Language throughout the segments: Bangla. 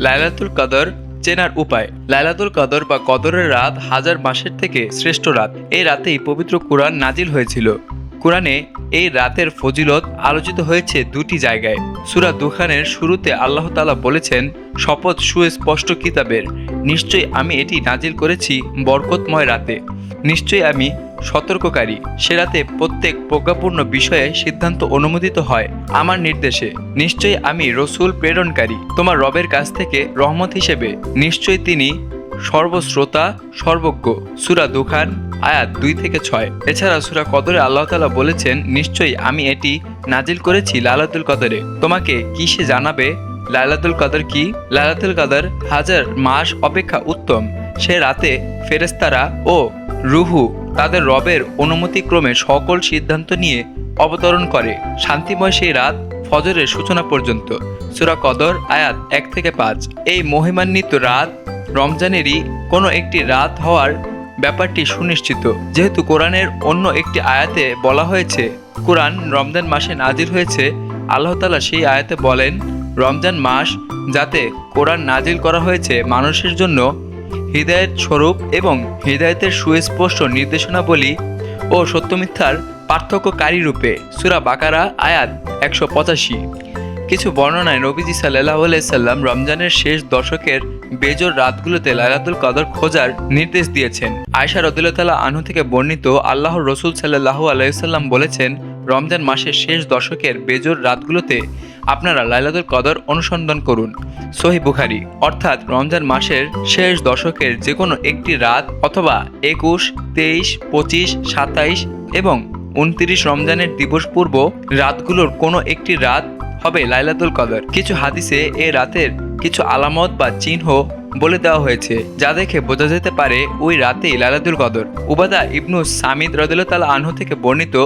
লাইলাতুল কদর চেনার উপায়। লাইলাতুল কদর বা কদরের রাত হাজার মাসের থেকে শ্রেষ্ঠ রাত। এই রাতেই পবিত্র কোরআন নাজিল হয়েছিল। কোরআনে এই রাতের ফজিলত আলোচিত হয়েছে দুটি জায়গায়। সুরা দুখানের শুরুতে আল্লাহ তাআলা বলেছেন, শপথ সুস্পষ্ট কিতাবের। নিশ্চয়ই আমি এটি নাজিল করেছি বরকতময় রাতে। নিশ্চয়ই আমি সতর্ককারী। সে রাতে প্রত্যেক প্রজ্ঞাপূর্ণ বিষয়ে সিদ্ধান্ত অনুমোদিত হয় আমার নির্দেশে। নিশ্চয়ই আমি রসুল প্রেরণকারী। তোমার রবের কাছ থেকে রহমত হিসেবে। নিশ্চয়ই তিনি সর্বশ্রোতা, সর্বজ্ঞ, সুরা দুখান, আয়াত দুই থেকে ছয়। এছাড়া সুরা কদরে আল্লাহ তালা বলেছেন, নিশ্চয়ই আমি এটি নাজিল করেছি লালাতুল কদরে। তোমাকে কি সে জানাবে? লালাতুল কদর কি? লালাতুল কদর হাজার মাস অপেক্ষা উত্তম। সে রাতে ফেরেস্তারা ও রুহু তাদের রবের অনুমতিক্রমে সকল সিদ্ধান্ত নিয়ে অবতরণ করে। শান্তিময় সেই রাত ফজরের সূচনা পর্যন্ত। সুরা কদর আয়াত এক থেকে পাঁচ। এই মহিমান্বিত রাত রমজানেরই কোনো একটি রাত হওয়ার ব্যাপারটি সুনিশ্চিত। যেহেতু কোরআনের অন্য একটি আয়াতে বলা হয়েছে, কোরআন রমজান মাসে নাজির হয়েছে, আল্লাহ তালা সেই আয়াতে বলেন, রমজান মাস যাতে কোরআন নাজিল করা হয়েছে মানুষের জন্য হৃদায়ত স্বরূপ এবং হৃদায়তের সুস্পষ্ট নির্দেশনাবলী ও সত্যমিথ্যার পার্থক্যকারী রূপে। সুরা বাকারা আয়াত একশো পঁচাশি। কিছু বর্ণনায় নবীজি সাল্লাহ সাল্লাম রমজানের শেষ দশকের বেজর রাতগুলোতে লাইলাতুল কদর খোঁজার নির্দেশ দিয়েছেন। আয়সা রদুল্লাহ আনহু থেকে বর্ণিত আল্লাহর রসুল সাল্লাহ আলাইসাল্লাম বলেছেন, রমজান মাসের শেষ দশকের বেজর রাতগুলোতে আপনারা লাইলাতুল কদর অনুসন্ধান করুন। সহি বুখারি, অর্থাৎ রমজান মাসের শেষ দশকের যে কোনো একটি রাত অথবা একুশ, তেইশ, পঁচিশ, সাতাইশ এবং উনত্রিশ রমজানের দিবস পূর্ব রাতগুলোর কোনো একটি রাত হবে লাইলাতুল কদর। কিছু হাদিসে এ রাতের কিছু আলামত বা চিহ্ন বলে দেওয়া হয়েছে, যা দেখে বোঝা যেতে পারে ওই রাতেই লাইলাতুল কদর। উবাদা ইবনু সামিদ রদুল্লাহ আনহু থেকে বর্ণিত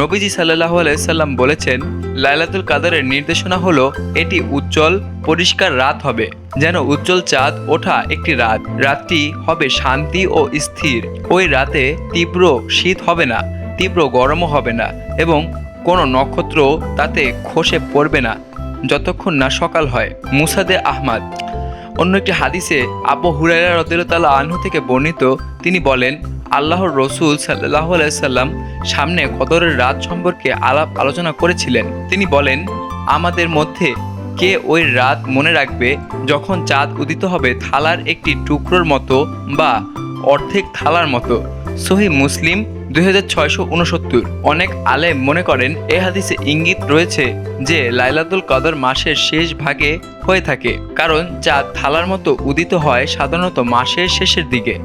নবীজি সাল্লাহ আলাইসাল্লাম বলেছেন, লাইলাতুল কাদারের নির্দেশনা হলো এটি উজ্জ্বল, পরিষ্কার রাত হবে, যেন উজ্জ্বল চাঁদ ওঠা একটি রাত। রাতটি হবে শান্তি ও স্থির। ওই রাতে তীব্র শীত হবে না, তীব্র গরমও হবে না এবং কোনো নক্ষত্র তাতে খসে পড়বে না, যতক্ষণ না সকাল হয়। মুসাদে আহমাদ। অন্য একটি হাদিসে আবু হুরাইরা রদিল্লা আনহু থেকে বর্ণিত, তিনি বলেন, আল্লাহর রসুল সাল্লাহ আলাইসাল্লাম সামনে কদরের রাত সম্পর্কে আলাপ আলোচনা করেছিলেন। তিনি বলেন, আমাদের মধ্যে কে ওই রাত মনে রাখবে যখন চাঁদ উদিত হবে থালার একটি টুকরোর মতো বা অর্ধেক থালার মতো? সহি মুসলিম দুই হাজার ছয়শো উনসত্তর। অনেক আলেম মনে করেন, এ হাদিসে ইঙ্গিত রয়েছে যে লাইলাতুল কদর মাসের শেষ ভাগে হয়ে থাকে, কারণ চাঁদ থালার মতো উদিত হয় সাধারণত মাসের শেষের দিকে।